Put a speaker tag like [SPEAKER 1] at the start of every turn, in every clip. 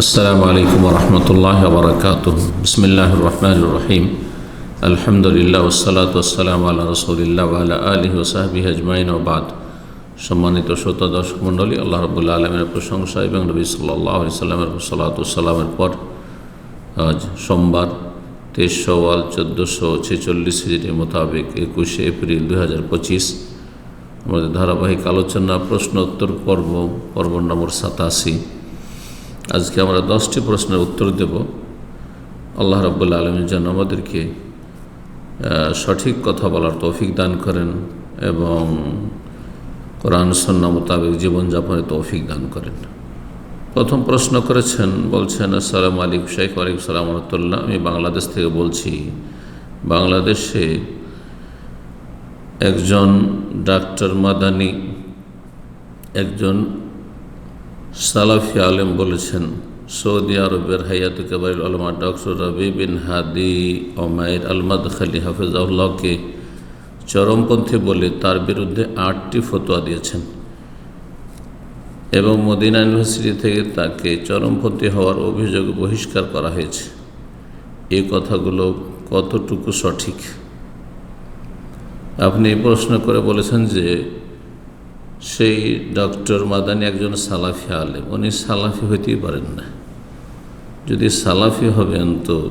[SPEAKER 1] السلام عليكم ورحمة الله وبركاته بسم الله الرحمن الرحيم الحمد لله والصلاة والسلام على رسول الله وعلى آله وصحبه أجمعين وبعد সম্মানিত শ্রোতা দর্শক মণ্ডলী আল্লাহ রবুল্লা আলমের প্রশংসা এবং নবী সাল্লাহ সাল্লামের সালাতামের পর আজ সোমবার তেইশ সওয়াল চোদ্দোশো ছেচল্লিশ হিজড়ি মোতাবেক একুশে এপ্রিল দু হাজার পঁচিশ আমাদের ধারাবাহিক আলোচনা প্রশ্ন উত্তর পর্ব পর্ব নম্বর সাতাশি আজকে আমরা দশটি প্রশ্নের উত্তর দেব। আল্লাহ রব্বুল্লা আলমী যেন আমাদেরকে সঠিক কথা বলার তৌফিক দান করেন এবং কোরআন সন্না মোতাবেক জীবনযাপনে তৌফিক দান করেন। প্রথম প্রশ্ন করেছেন, বলছেন, আসসালামু আলাইকুম শেখ ওয়ালাইকুম সালাম রহমতুল্লাহ। আমি বাংলাদেশ থেকে বলছি, বাংলাদেশে একজন ডাক্তার মাদানি, একজন সালাফি আলেম বলেছেন, সৌদি আরবের হায়াত কেবাইল আলমা ডক্টর রবি বিন হাদি ওমায়ের আলমাদ খালি হাফিজাউল্লাহকে চরমপন্থী বলে তার বিরুদ্ধে আটটি ফতোয়া দিয়েছেন এবং মদিনা ইউনিভার্সিটি থেকে তাকে চরমপন্থী হওয়ার অভিযোগ বহিষ্কার করা হয়েছে। এই কথাগুলো কতটুকু সঠিক? আপনি প্রশ্ন করে বলেছেন যে সেই ডক্টর মাদানি একজন সালাফি আলেম। উনি সালাফি হইতেই পারেন না। যদি সালাফি হবেন তো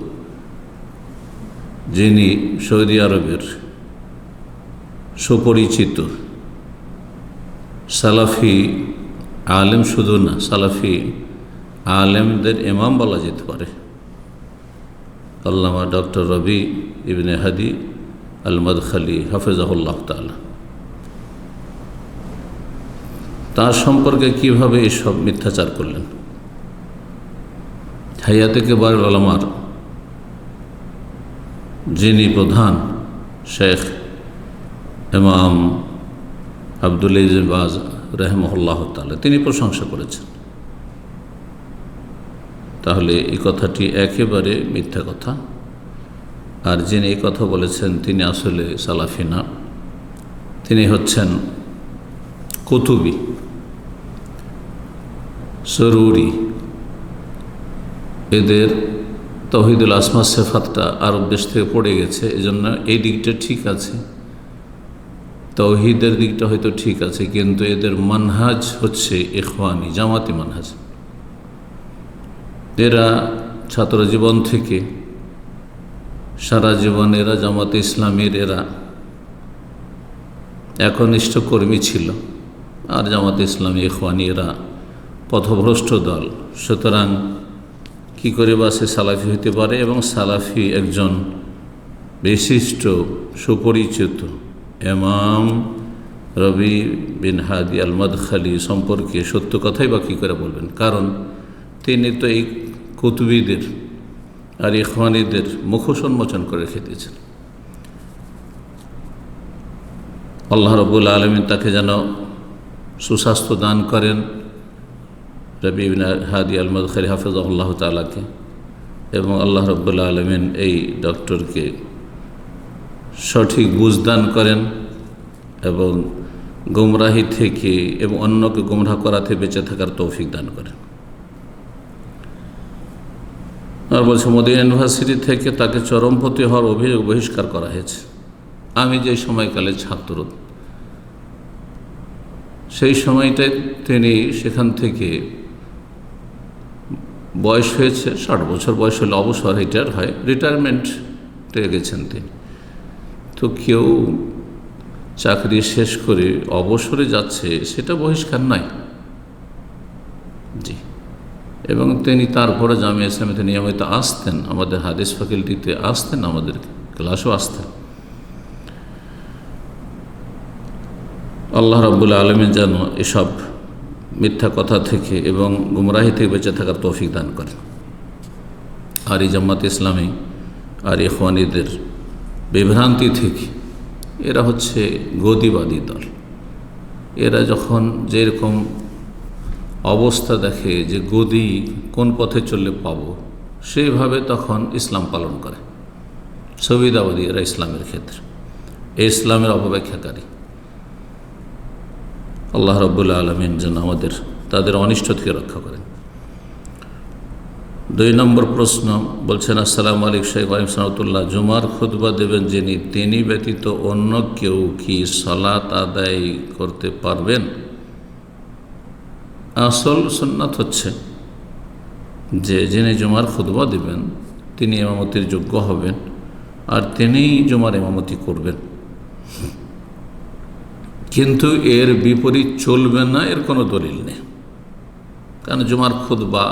[SPEAKER 1] যিনি সৌদি আরবের সুপরিচিত, সালাফি আলেম শুধু না, সালাফি আলেমদের ইমাম বলা যেতে পারে। আল্লামা ডক্টর রবি ইবনে হাদি আল মদখালি হাফেজাহুল্লাহ তালা তার সম্পর্কে কীভাবে এসব মিথ্যাচার করলেন? হাইয়াতে কেবার আলমার যিনি প্রধান শেখ ইমাম আবদুল বাজ রহমল্লাহ তালা তিনি প্রশংসা করেছেন। তাহলে এই কথাটি একেবারে মিথ্যা কথা। আর যিনি এই কথা বলেছেন, তিনি আসলে সালাফিনা তিনি হচ্ছেন কুতুবি। সরুরি এদের তহিদুল আসমা সেফাতটা আরব দেশ থেকে পড়ে গেছে, এজন্য এই দিকটা ঠিক আছে। তৌহিদের দিকটা হয়তো ঠিক আছে, কিন্তু এদের মানহাজ হচ্ছে ইখওয়ানি, জামাতি মানহাজ। এরা ছাত্র জীবন থেকে সারা জীবন এরা জামাতে ইসলামের এরা একনিষ্ঠ কর্মী ছিল, আর জামাতে ইসলামী ইখওয়ানি এরা পথভ্রষ্ট দল। সুতরাং কি করে বা সে সালাফি হতে পারে এবং সালাফি একজন বিশিষ্ট সুপরিচিত এমাম রবি বিন হাদি আল মদখালি সম্পর্কে সত্য কথাই বা কী করে বলবেন? কারণ তিনি তো এই কুতুবিদের আর ইখওয়ানিদের মুখোশ উন্মোচন করে খেতেছেন আল্লাহ রবুল আলমিন তাকে যেন সুস্বাস্থ্য দান করেন রবি হাদি আলমদ খালি হাফিজ আল্লাহ তালাকে এবং আল্লাহ রব্বুল্লা আলমিন এই ডক্টরকে সঠিক বুঝদান করেন এবং গুমরাহি থেকে এবং অন্যকে গুমরাহ করাতে বেঁচে থাকার তৌফিক দান করেন। আর বলছে মোদী ইউনিভার্সিটি থেকে তাকে চরমপতি হওয়ার অভিযোগ বহিষ্কার করা হয়েছে। আমি যে সময়কালে ছাত্র, সেই সময়টায় তিনি সেখান থেকে বয়স হয়েছে, ষাট বছর বয়স হলে অবসর রিটায়ার হয়। রিটায়ারমেন্ট রিটায়ারমেন্টে গেছেন তিনি। তো কেউ চাকরি শেষ করে অবসরে যাচ্ছে, সেটা বহিষ্কার নাই জি। এবং তিনি তারপরে জামিয়া ইসলামীতে নিয়মিত আসতেন। আমাদের হাদিস ফ্যাকাল্টিতে আসতেন, আমাদের ক্লাসও আসতেন। আল্লাহ রাবুল আলমিন যেন এসব মিথ্যা কথা থেকে এবং গুমরাহি থেকে বেঁচে থাকার তৌফিক দান করেন। আর এই ইসলামী, আর ইখওয়ানিদের বিভ্রান্তি থেকে এরা হচ্ছে গদিবাদী দল। এরা যখন যেরকম অবস্থা দেখে যে গদি কোন পথে চললে পাবো, সেইভাবে তখন ইসলাম পালন করে। সুবিধাবাদী এরা ইসলামের ক্ষেত্রে। ইসলামের অপব্যাখ্যাকারী। আল্লাহ রব্বুল্লা আলমিন যেন আমাদের, তাদের অনিষ্ট থেকে রক্ষা করেন। দুই নম্বর প্রশ্ন বলছেন, আসসালামু আলাইকুম শেখ আলিম সালামতুল্লাহ। জুমার খুতবা দেবেন যিনি, তিনি ব্যতীত অন্য কেউ কি সলাত আদায় করতে পারবেন? আসল সুন্নাত হচ্ছে যে, যিনি জুমার খুতবা দেবেন, তিনি এমামতির যোগ্য হবেন, আর তিনিই জুমার এমামতি করবেন। কিন্তু এর বিপরীত চলবে না, এর কোনো দলিল নেই। কারণ জুমার খুতবা,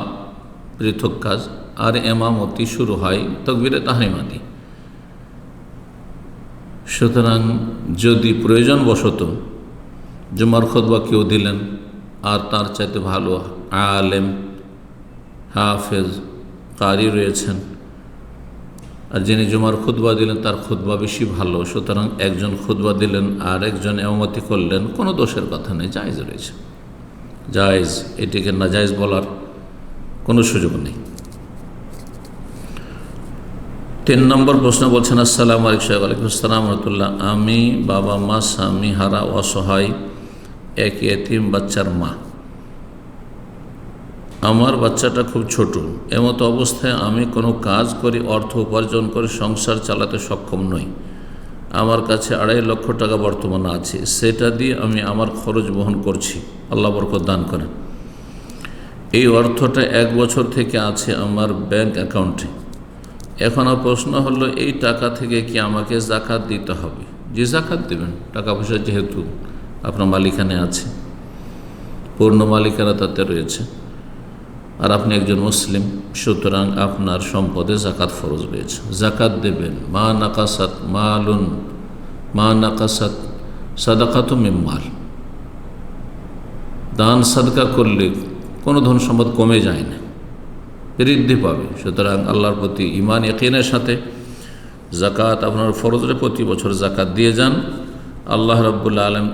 [SPEAKER 1] পৃথক কাজ আর এমামতি শুরু হয় তকবিরে তাহরিমাদি সুতরাং যদি প্রয়োজন বশত জুমার খুতবা কেউ দিলেন আর তার চাইতে ভালো আলেম, হাফেজ, কারি রয়েছেন আর যিনি জুমার খুতবা দিলেন, তার খুতবা বেশি ভালো। সুতরাং একজন খুতবা দিলেন আর একজন এমতি করলেন, কোনো দোষের কথা নেই, জায়জ রয়েছে। জায়জ, এটিকে না জায়জ বলার কোনো সুযোগ নেই। তিন নম্বর প্রশ্ন বলছেন, আসসালাম আলিকুম আসসালাম, রহমতুল্লাহ। আমি, বাবা, মা, স্বামী, হারা, অসহায়, এক এতিম বাচ্চার মা। আমার বাচ্চাটা খুব ছোট। এমতো অবস্থায় আমি কোনো কাজ করি, অর্থ উপার্জন করে, সংসার চালাতে সক্ষম নই। আমার কাছে আড়াই লক্ষ টাকা বর্তমানে আছে। সেটা দিয়ে আমি আমার খরচ বহন করছি। আল্লাহ বরকত দান করেন। এই অর্থটা এক বছর থেকে আছে আমার ব্যাংক অ্যাকাউন্টে। এখন প্রশ্ন হলো, এই টাকা থেকে কি আমাকে জাকাত দিতে হবে? যে জাকাত দেবেন। টাকা পয়সা যেহেতু আপনার মালিকানে আছে। পূর্ণ মালিকানা তাতে রয়েছে। আর আপনি একজন মুসলিম, সুতরাং আপনার সম্পদে জাকাত ফরজ রয়েছে। জাকাত দেবেন। মা নাকাসাত মা মালুন, মা নাকাসাত সাদাকাত মেম্মাল দান, সাদকা করলে কোনো ধন সম্পদ কমে যায় না, বৃদ্ধি পাবে। সুতরাং আল্লাহর প্রতি ইমান একিনের সাথে জাকাত আপনার ফরজের প্রতি বছর জাকাত দিয়ে যান। আল্লাহ রব্বুল্লা আলম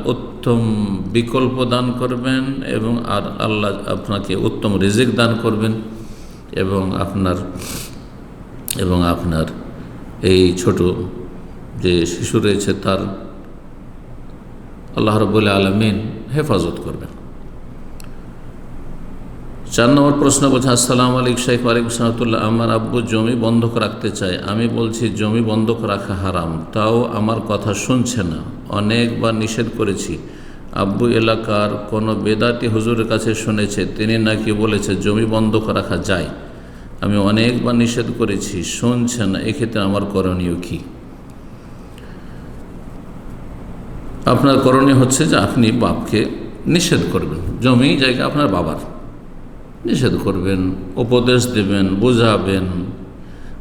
[SPEAKER 1] উত্তম বিকল্প দান করবেন এবং আর আল্লাহ আপনাকে উত্তম রিজিক দান করবেন এবং আপনার এবং আপনার এই ছোট যে শিশু রয়েছে তার আল্লাহ বলে আলমিন হেফাজত করবেন। চার নম্বর প্রশ্ন বলছে আসসালামু আলাইকুম শেখ ওয়ালাইকুম সালামতুল্লাহ, আমার আব্বু জমি বন্ধক রাখতে চায়। আমি বলছি, জমি বন্ধক রাখা হারাম, তাও আমার কথা শুনছে না। অনেকবার নিষেধ করেছি। আব্বু এলাকার কোনো বেদাতি হুজুরের কাছে শুনেছে, তিনি নাকি বলেছে, জমি বন্ধক রাখা যায়। আমি অনেকবার নিষেধ করেছি, শুনছে না, এক্ষেত্রে আমার করণীয় কী? আপনার করণীয় হচ্ছে যে আপনি বাপকে নিষেধ করবেন। জমি জায়গা আপনার বাবার। নিষেধ করবেন, উপদেশ দেবেন, বোঝাবেন।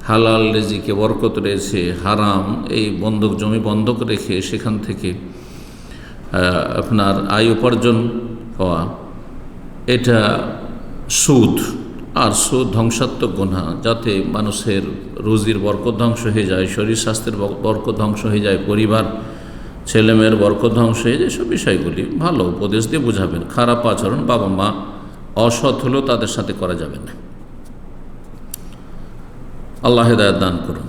[SPEAKER 1] হালাল রেজিকে বরকত রয়েছে, হারাম, এই বন্ধক জমি বন্ধক রেখে সেখান থেকে আপনার আয় উপার্জন হওয়া, এটা সুদ। আর সুদ ধ্বংসাত্মক গুণা যাতে মানুষের রুজির বরকত ধ্বংস হয়ে যায়, শরীর স্বাস্থ্যের বরকত ধ্বংস হয়ে যায়, পরিবার, ছেলেমেয়ের বরকত ধ্বংস হয়ে যায়, সব বিষয়গুলি ভালো উপদেশ দিয়ে বোঝাবেন। খারাপ আচরণ বাবা মা অসৎ হলেও তাদের সাথে করা যাবে না। আল্লাহ হেদায়ত দান করুন।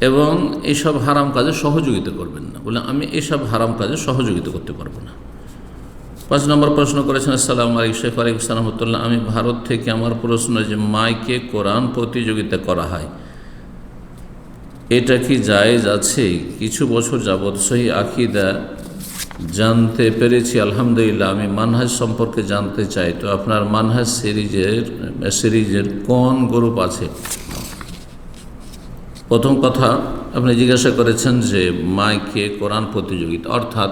[SPEAKER 1] এবং এইসব হারাম কাজে সহযোগিতা করবেন না। বলে আমি এইসব হারাম কাজে সহযোগিতা করতে পারব না। পাঁচ নম্বর প্রশ্ন করেছেন, আসসালাম আলিক শেখ আলিক সালামতুল্লাহ আমি ভারত থেকে আমার প্রশ্ন যে মাইকে কোরআন প্রতিযোগিতা করা হয়, এটা কি জায়েজ আছে? কিছু বছর যাবৎ সহি আকিদা জানতে পেরেছি, আলহামদুলিল্লাহ, আমি মানহাজ সম্পর্কে জানতে চাই। তো আপনার মানহাজ সিরিজের সিরিজের কোন গ্রুপ আছে? প্রথম কথা, আপনি জিজ্ঞাসা করেছেন যে মাইকে কোরআন প্রতিযোগিতা, অর্থাৎ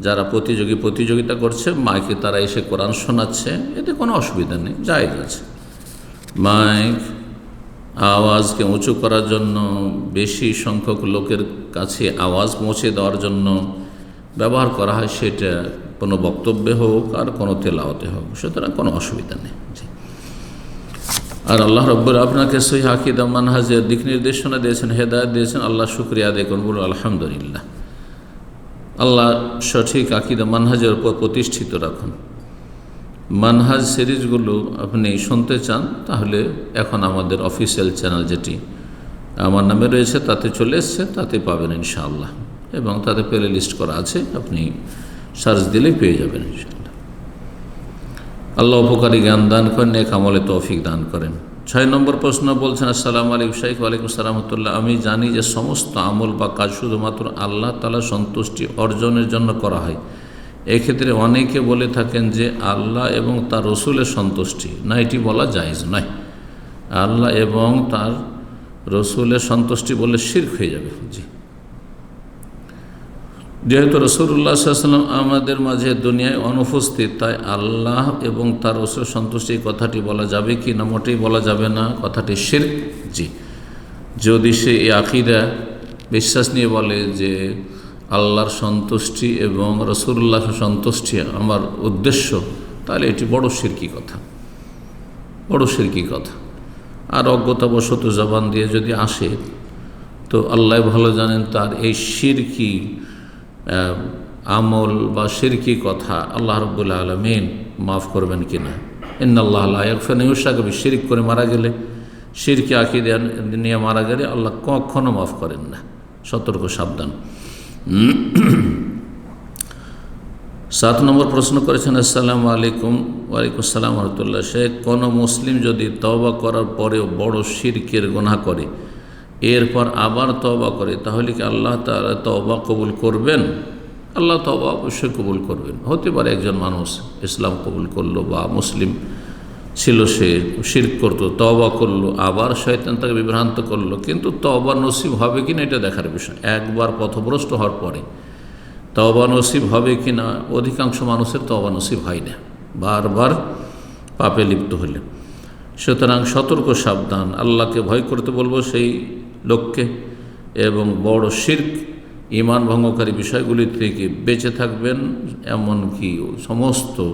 [SPEAKER 1] যারা প্রতিযোগী প্রতিযোগিতা করছে, মাইকে তারা এসে কোরআন শোনাচ্ছে, এতে কোনো অসুবিধা নেই জায়গ আছে। মাইক আওয়াজকে উঁচু করার জন্য, বেশি সংখ্যক লোকের কাছে আওয়াজ পৌঁছে দেওয়ার জন্য ব্যবহার করা হয় সেটা কোনো বক্তব্যে হোক আর কোনো তেলাওতে হোক, সুতরাং কোনো অসুবিধা নেই। আর আল্লাহ রব্বর আপনাকে সহি হাকিদা মানহাজের দিক নির্দেশনা দিয়েছেন, হেদায়ত দিয়েছেন, আল্লাহ শুক্রিয়া আদায় করুন, বলুন আলহামদুলিল্লাহ। আল্লাহ সঠিক আকিদা মানহাজের উপর প্রতিষ্ঠিত রাখুন। মানহাজ সিরিজগুলো আপনি শুনতে চান, তাহলে এখন আমাদের অফিসিয়াল চ্যানেল যেটি আমার নামে রয়েছে, তাতে চলে এসছে, তাতে পাবেন ইনশাআল্লাহ। এবং তাতে প্লে লিস্ট করা আছে, আপনি সার্চ দিলেই পেয়ে যাবেন আল্লাহ উপকারী জ্ঞান দান করেন এক আমলে তৌফিক দান করেন। ছয় নম্বর প্রশ্ন বলছেন, আসসালাম আলাইকুম শাইখ ওয়ালাইকুম সালামতুল্লাহ আমি জানি যে সমস্ত আমল বা কাজ শুধুমাত্র আল্লাহ তালা সন্তুষ্টি অর্জনের জন্য করা হয়। এক্ষেত্রে অনেকে বলে থাকেন যে আল্লাহ এবং তার রসুলের সন্তুষ্টি। না, এটি বলা জায়েজ নয়। আল্লাহ এবং তার রসুলের সন্তুষ্টি বলে শির্ক হয়ে যাবে জি যেহেতু রসুল্লাহ সাল্লাম আমাদের মাঝে দুনিয়ায় অনুপস্থিত, তাই আল্লাহ এবং তার রসুল সন্তুষ্টি কথাটি বলা যাবে কি না, মোটেই বলা যাবে না। কথাটি শির জি। যদি সে এই আকিদা, বিশ্বাস নিয়ে বলে যে আল্লাহর সন্তুষ্টি এবং রসুল্লাহ সন্তুষ্টি আমার উদ্দেশ্য, তাহলে এটি বড় শিরকি কথা। বড় শিরকি কথা। আর অজ্ঞতাবশত জবান দিয়ে যদি আসে, তো আল্লাহ ভালো জানেন তার এই শিরকি আমল বা শিরকি কথা আল্লাহ রব্বুল্লা আলমিন মাফ করবেন কি না ইন্নআল্লাহ আল্লাহফেনুসাকে শিরিক করে মারা গেলে, শিরকি আকিদে নিয়ে মারা গেলে আল্লাহ কখনো মাফ করেন না। সতর্ক, সাবধান। সাত নম্বর প্রশ্ন করেছেন, আসসালামু আলাইকুম, ওয়ালাইকুম আসসালাম, রহমতুল্লাহ। শেখ কোনো মুসলিম যদি তওবা করার পরেও বড় শিরকের গোনা করে এরপর আবার তওবা করে, তাহলে কি আল্লাহ তারা তওবা কবুল করবেন? আল্লাহ তওবা অবশ্যই কবুল করবেন। হতে পারে একজন মানুষ ইসলাম কবুল করল বা মুসলিম ছিল সে শির করতো, তওবা করল, আবার শয়তান তাকে বিভ্রান্ত করল, কিন্তু তওবা নসিব হবে কি না এটা দেখার বিষয়। একবার পথভ্রষ্ট হওয়ার পরে তওবা নসিব হবে কি না অধিকাংশ মানুষের তওবা নসিব হয় না, বারবার পাপে লিপ্ত হলে। সুতরাং সতর্ক, সাবধান, আল্লাহকে ভয় করতে বলব, সেই লোককে এবং বড় শির্ক, ইমান ভঙ্গকারী বিষয়গুলি থেকে বেঁচে থাকবেন, এমনকি সমস্ত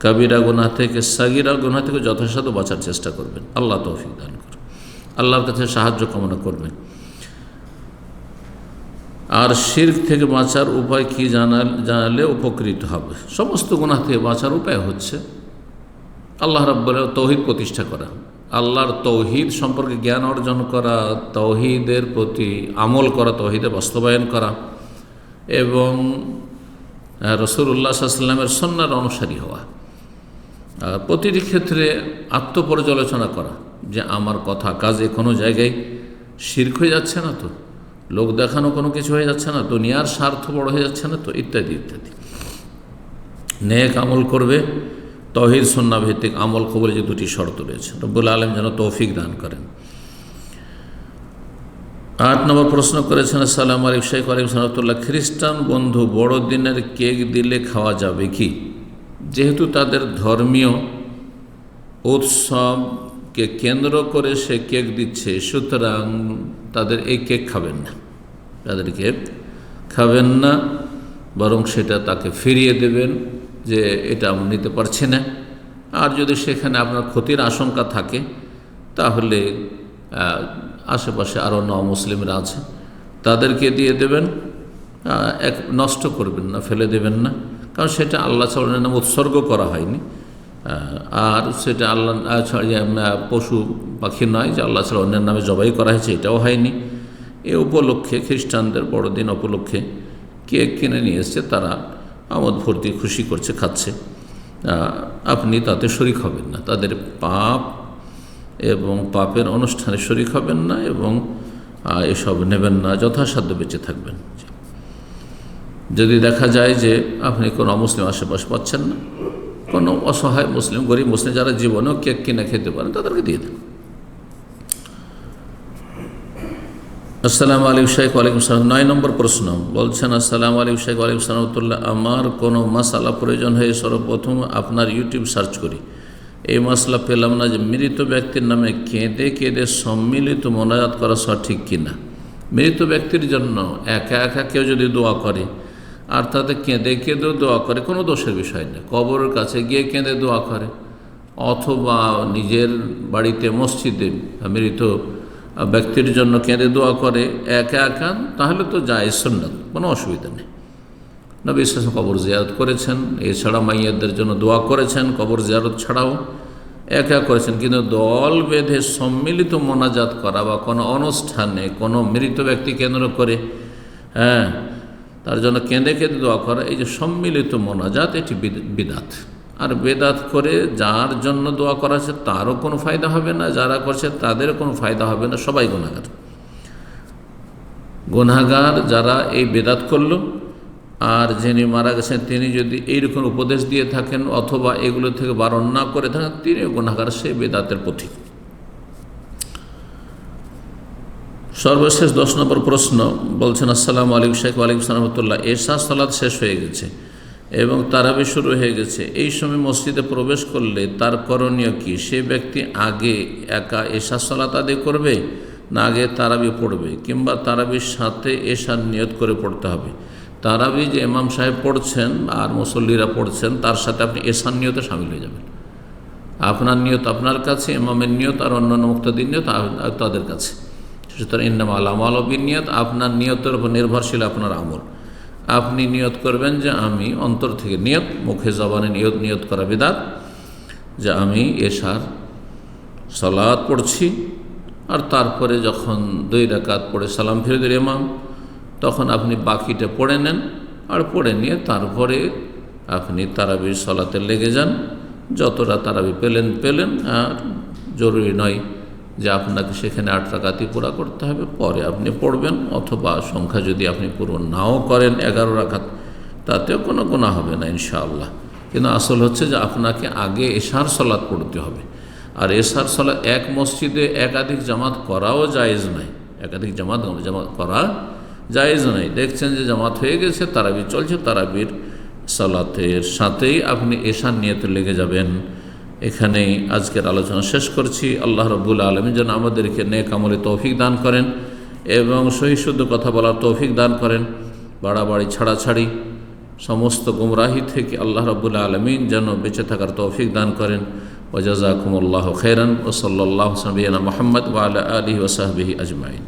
[SPEAKER 1] কাবিরা গুনা থেকে, সাগিরা গুনা থেকে যথাসাধ্য বাঁচার চেষ্টা করবেন। আল্লাহ তৌফিক দান করুন। আল্লাহর কাছে সাহায্য কামনা করবেন। আর শির্ক থেকে বাঁচার উপায় কি জানাল জানালে উপকৃত হবে। সমস্ত গুণা থেকে বাঁচার উপায় হচ্ছে, আল্লাহ রাব্বুল তৌহিদ প্রতিষ্ঠা করা। আল্লাহর তৌহিদ সম্পর্কে জ্ঞান অর্জন করা, তৌহিদের প্রতি আমল করা, তৌহিদে বাস্তবায়ন করা এবং রসুল্লাহ সাল্লামের সন্ন্যার অনুসারী হওয়া। প্রতিটি ক্ষেত্রে আত্মপর্যালোচনা করা যে আমার কথা কাজে কোনো জায়গায় শির্ক হয়ে যাচ্ছে না তো, লোক দেখানো কোনো কিছু হয়ে যাচ্ছে না, দুনিয়ার স্বার্থ বড় হয়ে যাচ্ছে না তো, ইত্যাদি ইত্যাদি। নেক আমল করবে তহিদ সন্না ভিত্তিক আমল কবলে যে দুটি শর্ত রয়েছে, রব্বুল আলম যেন তৌফিক দান করেন। আট নম্বর প্রশ্ন করেছেন সালাম আলিক শেখ আলিম সালাতুল্লাহ খ্রিস্টান বন্ধু, বড়দিনের কেক দিলে খাওয়া যাবে কি? যেহেতু তাদের ধর্মীয় উৎসবকে কেন্দ্র করে সে কেক দিচ্ছে, সুতরাং তাদের এই কেক খাবেন না। তাদের কেক খাবেন না, বরং সেটা তাকে ফিরিয়ে দেবেন। যে এটা নিতে পারছি না। আর যদি সেখানে আপনার ক্ষতির আশঙ্কা থাকে, তাহলে আশেপাশে আরও ন মুসলিমরা আছে, তাদেরকে দিয়ে দেবেন এক নষ্ট করবেন না, ফেলে দেবেন না। কারণ সেটা আল্লাহ ছাড়ানোর নাম উৎসর্গ করা হয়নি। আর সেটা আল্লাহ পশু পাখি নয়, যে আল্লাহ ছাড়া অন্যের নামে জবাই করা হয়েছে, এটাও হয়নি। এ উপলক্ষে খ্রিস্টানদের বড়দিন উপলক্ষে কেক কিনে নিয়ে এসছে তারা। আমোদ ভর্তি, খুশি করছে, খাচ্ছে। আপনি তাতে শরিক হবেন না। তাদের পাপ এবং পাপের অনুষ্ঠানে শরিক হবেন না এবং এসব নেবেন না। যথাসাধ্য বেঁচে থাকবেন। যদি দেখা যায় যে আপনি কোনো অমুসলিম আশেপাশে পাচ্ছেন না, কোনো অসহায় মুসলিম, গরিব মুসলিম যারা জীবনেও কেক কিনে খেতে পারেন, তাদেরকে দিয়ে দেন। আসসালামু আলাইকুম শাইখ, ওয়ালাইকুম সালাম। নয় নম্বর প্রশ্ন। বলছেন, আসসালামু আলাইকুম শাইখ, ওয়ালাইকুম সালামতুল্লাহ আমার কোনো মশালা প্রয়োজন হয়ে সর্বপ্রথম আপনার ইউটিউব সার্চ করি। এই মশলা পেলাম না যে মৃত ব্যক্তির নামে কেঁদে কেঁদে সম্মিলিত মোনাজাত করা সঠিক কিনা। মৃত ব্যক্তির জন্য একা একা কেউ যদি দোয়া করে, আর তাতে কেঁদে কেঁদেও দোয়া করে, কোনো দোষের বিষয় নেই কবরের কাছে গিয়ে কেঁদে দোয়া করে। অথবা নিজের বাড়িতে মসজিদে মৃত ব্যক্তির জন্য কেঁদে দোয়া করে একা একা, তাহলে তো যায় সন্ন্যত কোনো অসুবিধা নেই। নবী ইসলাম কবর জিয়ারত করেছেন, এছাড়া মাইয়াদের জন্য দোয়া করেছেন, কবর জিয়ারত ছাড়াও একা করেছেন, কিন্তু দল বেঁধে সম্মিলিত মোনাজাত করা বা কোনো অনুষ্ঠানে কোনো মৃত ব্যক্তি কেন্দ্র করে হ্যাঁ তার জন্য কেঁদে কেঁদে দোয়া করা, এই যে সম্মিলিত মোনাজাত, এটি বিদাত। আর বেদাত করে যার জন্য দোয়া করা আছে তারও কোনো ফায়দা হবে না, যারা করছে তাদেরও কোনো ফায়দা হবে না, সবাই গুণাগার গুনাগার যারা এই বেদাত করল, আর যিনি মারা গেছেন তিনি যদি এইরকম উপদেশ দিয়ে থাকেন অথবা এগুলো থেকে বারণ না করে থাকেন, তিনি গুনাগার সেই বেদাতের পথিক। সর্বশেষ দশ নম্বর প্রশ্ন, বলছেন, আসসালামু আলাইকুম শেখ আলাইকুম সালামতুল্লাহ এশা সালাদ শেষ হয়ে গেছে। এবং তারাবি শুরু হয়ে গেছে। এই সময় মসজিদে প্রবেশ করলে তার করণীয় কি? সে ব্যক্তি আগে একা এশা সালাত আদায় করবে না আগে তারাবি পড়বে? কিংবা তারাবির সাথে এশার নিয়ত করে পড়তে হবে? তারাবি যে ইমাম সাহেব পড়ছেন আর মুসল্লিরা পড়ছেন, তার সাথে আপনি এশার নিয়তে সামিল হয়ে যাবেন। আপনার নিয়ত আপনার কাছে, ইমামের নিয়ত আর অন্যান্য মুক্তাদির নিয়ত তাদের কাছে। সুতরাং ইন্নাম আলাম আলবির নিয়ত আপনার নিয়তের উপর নির্ভরশীল আপনার আমল। আপনি নিয়ত করবেন যে আমি অন্তর থেকে নিয়ত, মুখে, জবানে নিয়ত নিয়ত করা বিদাত যে আমি এশার সালাদ পড়ছি আর তারপরে যখন দুই রাকাত পড়ে সালাম ফিরে দিল ইমাম, তখন আপনি বাকিটা পড়ে নেন আর পড়ে নিয়ে তারপরে আপনি তারাবির সলাতে লেগে যান। যতটা তারাবি পেলেন পেলেন, আর জরুরি নয় যে আপনাকে সেখানে আট রাকাতি পুরা করতে হবে, পরে আপনি পড়বেন, অথবা সংখ্যা যদি আপনি পূরণ নাও করেন এগারো রাখাত তাতেও কোনো গোনা হবে না, ইনশাআল্লাহ। কিন্তু আসল হচ্ছে যে আপনাকে আগে এশার সলাৎ পড়তে হবে। আর এশার সলাৎ এক মসজিদে একাধিক জামাত করাও জায়েজ নাই একাধিক জামাত জামাত করা জায়েজ নাই দেখছেন যে জামাত হয়ে গেছে তারাবি চলছে, তারাবির সালাতের সাথেই আপনি এশার নিয়তে লেগে যাবেন। এখানেই আজকের আলোচনা শেষ করছি। আল্লাহ রব্বুল আলমী যেন আমাদেরকে নেক আমলে তৌফিক দান করেন এবং সহি শুদ্ধ কথা বলার তৌফিক দান করেন। বাড়াবাড়ি, ছাড়াছাড়ি, সমস্ত গুমরাহি থেকে আল্লাহ রব্বুল আলমিন যেন বেঁচে থাকার তৌফিক দান করেন। ওজাজাকুমুল্লাহ খেরান ও সাল্লাহ সাবিয়ানা মোহাম্মদ ওয়ালা আলী ওসাহবিহি আজমাইন।